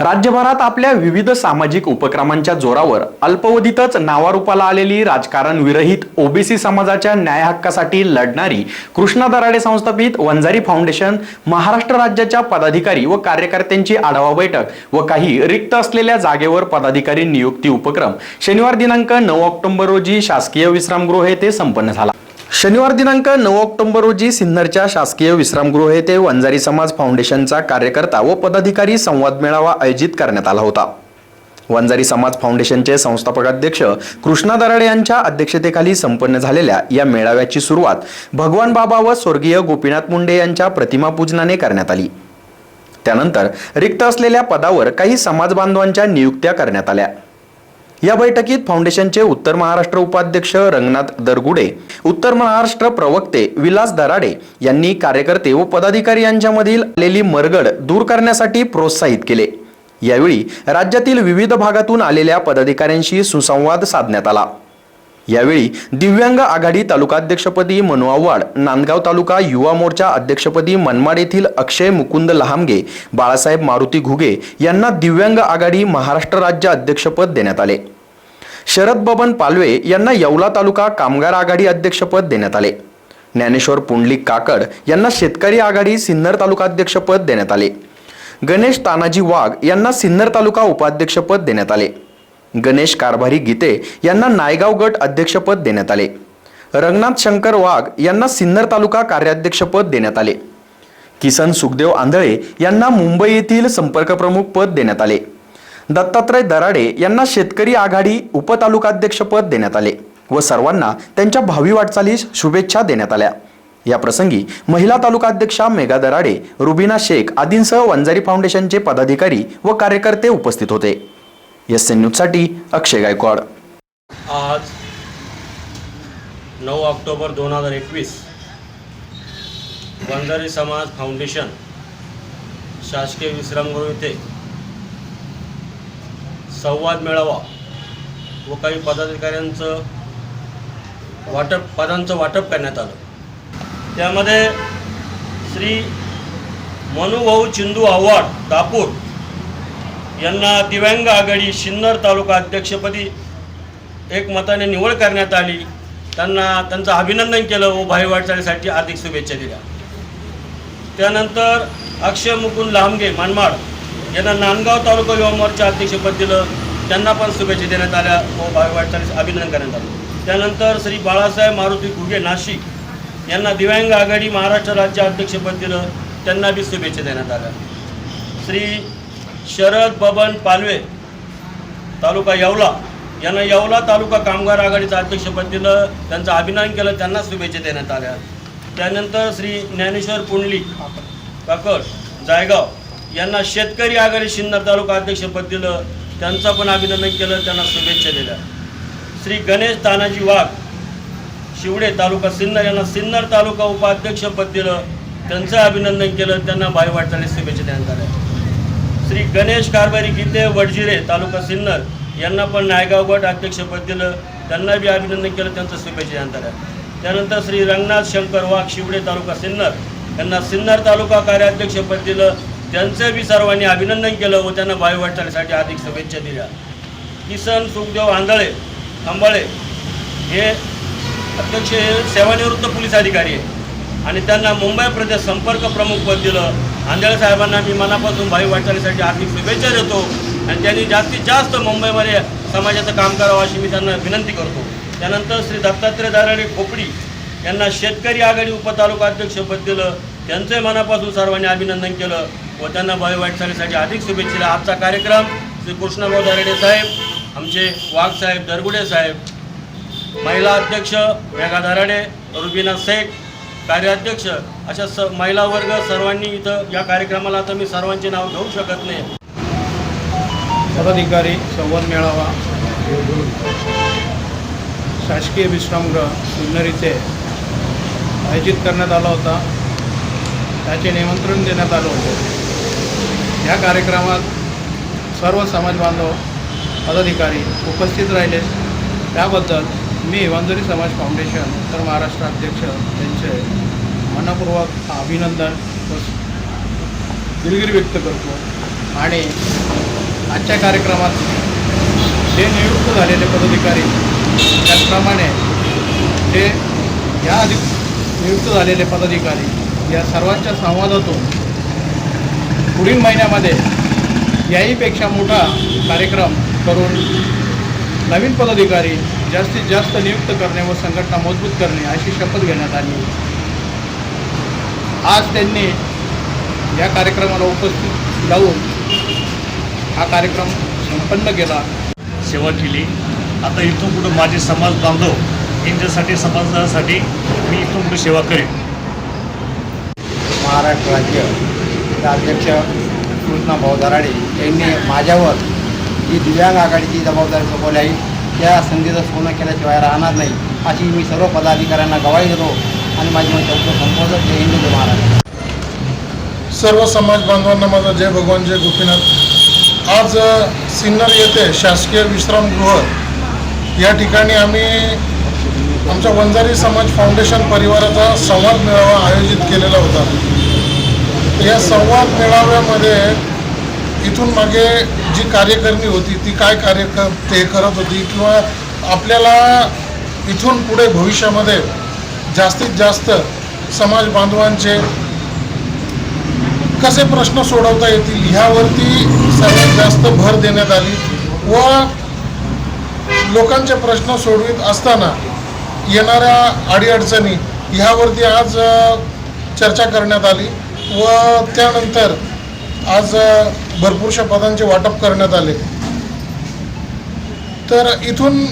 राज्यभरात आपल्या विविध सामाजिक उपक्रमांच्या जोरावर अल्पवधीतच नावारूपाला आलेली राजकारण विरहित ओबीसी समाजाच्या न्याय हक्कासाठी लढणारी कृष्णा दराडे संस्थापित वंजारी फाउंडेशन महाराष्ट्र राज्याच्या पदाधिकारी व कार्यकर्त्यांची आढावा बैठक व काही रिक्त असलेल्या जागेवर पदाधिकारी नियुक्ती उपक्रम. शनिवार दिनांक नऊ ऑक्टोबर रोजी शासकीय विश्रामगृह येथे संपन्न झाला. शनिवार दिनांक नऊ ऑक्टोबर रोजी सिन्नरच्या शासकीय विश्रामगृह येथे वंजारी समाज फाउंडेशनचा कार्यकर्ता व पदाधिकारी संवाद मेळावा आयोजित करण्यात आला होता. वंजारी समाज फाउंडेशनचे संस्थापक अध्यक्ष कृष्णा दराडे यांच्या अध्यक्षतेखाली संपन्न झालेल्या या मेळाव्याची सुरुवात भगवान बाबा व स्वर्गीय गोपीनाथ मुंडे यांच्या प्रतिमा पूजनाने करण्यात आली. त्यानंतर रिक्त असलेल्या पदावर काही समाज बांधवांच्या नियुक्त्या करण्यात आल्या. या बैठकीत फाउंडेशनचे उत्तर महाराष्ट्र उपाध्यक्ष रंगनाथ दरगुडे उत्तर महाराष्ट्र प्रवक्ते विलास दराडे यांनी कार्यकर्ते व पदाधिकारी यांच्यामधील आलेली मरगड दूर करण्यासाठी प्रोत्साहित केले. यावेळी राज्यातील विविध भागातून आलेल्या पदाधिकाऱ्यांशी सुसंवाद साधण्यात आला. यावेळी दिव्यांग आघाडी तालुकाध्यक्षपदी मनु आव्हाड नांदगाव तालुका युवा मोर्चा अध्यक्षपदी मनमाड येथील अक्षय मुकुंद लहामगे बाळासाहेब मारुती घुगे यांना दिव्यांग आघाडी महाराष्ट्र राज्य अध्यक्षपद देण्यात आले. शरद बबन पालवे यांना येवला तालुका कामगार आघाडी अध्यक्षपद देण्यात आले. ज्ञानेश्वर पुंडलिक काकड यांना शेतकरी आघाडी सिन्नर तालुका अध्यक्षपद देण्यात आले. गणेश तानाजी वाघ यांना सिन्नर तालुका उपाध्यक्षपद देण्यात आले. गणेश कारभारी गीते यांना नायगाव गट अध्यक्षपद देण्यात आले. रंगनाथ शंकर वाघ यांना सिन्नर तालुका कार्याध्यक्षपद देण्यात आले. किसन सुखदेव आंधळे यांना मुंबई येथील संपर्क प्रमुख पद देण्यात आले. दत्तात्रय दराडे यांना शेतकरी आघाडी उपतालुकाध्यक्षपद देण्यात आले व सर्वांना त्यांच्या भावी वाटचालीस शुभेच्छा देण्यात आल्या. या प्रसंगी महिला तालुकाध्यक्षा मेघा दराडे रुबिना शेख आदींसह वंजारी फाउंडेशनचे पदाधिकारी व कार्यकर्ते उपस्थित होते. एस एन न्यूजसाठी अक्षय गायकवाड. आज नऊ ऑक्टोबर दोन हजार एकवीस वंजारी समाज फाउंडेशन शासकीय विश्रामगृह येथे संवाद मिळावा व काही पदाधिकाऱ्यांचं वाटप पदांचं वाटप करण्यात आलं. त्यामध्ये श्री मनुभाऊ चिंदू आव्हाड दापूर यांना दिव्यांग आघाडी सिन्नर तालुका अध्यक्षपदी एक मताने निवड करण्यात आली. त्यांना त्यांचं अभिनंदन केलं व भाई वाटचालीसाठी अधिक शुभेच्छा दिल्या. त्यानंतर अक्षय मुकुंद लांबगे मनमाड यांना नांदगाव तालुका युवा मोर्चा अध्यक्षपद दिलं. त्यांना पण शुभेच्छा देण्यात आल्या व भाई वाटचालीस अभिनंदन करण्यात आलं. त्यानंतर श्री बाळासाहेब मारुती घुगे नाशिक यांना दिव्यांग आघाडी महाराष्ट्र राज्य अध्यक्षपद दिलं. त्यांना बी शुभेच्छा देण्यात आल्या. श्री शरद बबन पालवे तालुका येवला यांना येवला तालुका कामगार आघाडीचं अध्यक्षपद दिलं. त्यांचं अभिनंदन केलं. त्यांना शुभेच्छा देण्यात आल्या. त्यानंतर श्री ज्ञानेश्वर पुंडली काकड जायगाव यांना शेतकरी आघाडी सिन्नर तालुका अध्यक्षपद दिलं. त्यांचं पण अभिनंदन केलं त्यांना शुभेच्छा दिल्या. श्री गणेश तानाजी वाघ शिवडे तालुका सिन्नर यांना सिन्नर तालुका उपाध्यक्षपद दिलं. त्यांचं अभिनंदन केलं त्यांना भाई वाटचाली शुभेच्छा देण्यात आल्या. श्री गणेश कारभारी गीते वडजिरे तालुका सिन्नर यांना पण नायगाव गट अध्यक्षपद दिलं. त्यांना बी अभिनंदन केलं त्यांचं शुभेच्छा देण्यात आल्या. त्यानंतर श्री रंगनाथ शंकर वाघ शिवडे तालुका सिन्नर यांना सिन्नर तालुका कार्याध्यक्षपद दिलं. त्यांचं बी सर्वांनी अभिनंदन केलं व त्यांना वायू वाटचालीसाठी अधिक शुभेच्छा दिल्या. किसन सुखदेव आंधळे आंबाळे हे अध्यक्ष हे सेवानिवृत्त पोलीस अधिकारी आहे आणि त्यांना मुंबई प्रदेश संपर्क प्रमुख पद दिलं. आंधळे साहेबांना मी मनापासून भाई वाटचालीसाठी हार्दिक शुभेच्छा देतो. आणि त्यांनी जास्तीत जास्त मुंबईमध्ये समाजाचं काम करावं अशी मी त्यांना विनंती करतो. त्यानंतर श्री दत्तात्रय दाराडे खोपडी यांना शेतकरी आघाडी उपतालुका अध्यक्षपद दिलं. त्यांचंही मनापासून सर्वांनी अभिनंदन केलं व त्यांना भाई वाटचालीसाठी अधिक शुभेच्छा. दिल्या आजचा कार्यक्रम श्री कृष्णभाऊ दाराडे साहेब आमचे वाघ साहेब दरगुडे साहेब महिला अध्यक्ष मेघा दराडे रुबीना शेख कार्याध्यक्ष अशा स महिला वर्ग सर्वांनी इथं या कार्यक्रमाला आता मी सर्वांचे नाव घेऊ शकत नाही. पदाधिकारी संवाद मेळावा. शासकीय विश्रामगृह सिन्नर इथे आयोजित करण्यात आला होता. त्याचे निमंत्रण देण्यात आलं होतं. या कार्यक्रमात सर्व समाज बांधव पदाधिकारी उपस्थित राहिले. त्याबद्दल मी वंजरी समाज फाउंडेशन तर महाराष्ट्र अध्यक्ष यांचे मनपूर्वक अभिनंदन व दिलगिरी व्यक्त करतो. आणि आजच्या कार्यक्रमात जे नियुक्त झालेले पदाधिकारी त्याचप्रमाणे जे अधिक नियुक्त झालेले पदाधिकारी या सर्वांच्या संवादातून पुढील महिन्यामध्ये याहीपेक्षा मोठा कार्यक्रम करून नवीन पदाधिकारी जास्तीत जास्त नियुक्त करणे व संघटना मजबूत करणे अशी शपथ घेण्यात आली. आज त्यांनी या कार्यक्रमाला उपस्थित लावून हा कार्यक्रम संपन्न केला. सेवा केली. आता इथून पुढं माझे समाज बांधव यांच्यासाठी समाजासाठी मी इथून कुठं सेवा करेन. महाराष्ट्र राज्य अध्यक्ष कृष्णा भाऊ दराडे यांनी माझ्यावर जी दिव्यांग आघाडीची जबाबदारी सोपवली आहे त्या संधीचं सोनं केल्याशिवाय राहणार नाही अशी मी सर्व पदाधिकाऱ्यांना गवाही देतो आणि माझी माझी शब्द संबोधत जय हिंद जय महाराष्ट्र. सर्व समाज बांधवांना माझा जय भगवान जय गोपीनाथ. आज सिन्नर येथे शासकीय विश्रामगृह या ठिकाणी आम्ही आमच्या वंजारी समाज फाउंडेशन परिवाराचा संवाद मेळावा आयोजित केलेला होता. या संवाद मेळाव्यामध्ये इथून मागे जी कार्यकारिणी होती ती काय कार्य कर ते करत होती किंवा आपल्याला इथून पुढे भविष्यामध्ये जास्तीत जास्त समाज बांधवांचे कसे प्रश्न सोडवता येतील ह्यावरती सर्वात जास्त भर देण्यात आली व लोकांचे प्रश्न सोडवित असताना येणाऱ्या अडीअडचणी ह्यावरती आज चर्चा करण्यात आली. व त्यानंतर आज भरपूरशा पदांचे वाटप करण्यात आले. तर इथून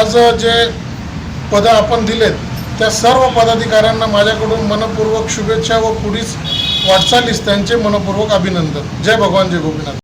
आज जे पदं आपण दिलेत त्या सर्व पदाधिकाऱ्यांना माझ्याकडून मनपूर्वक शुभेच्छा व पुढील वाटचालीस त्यांचे मनपूर्वक अभिनंदन. जय भगवान जय गोपीनाथ.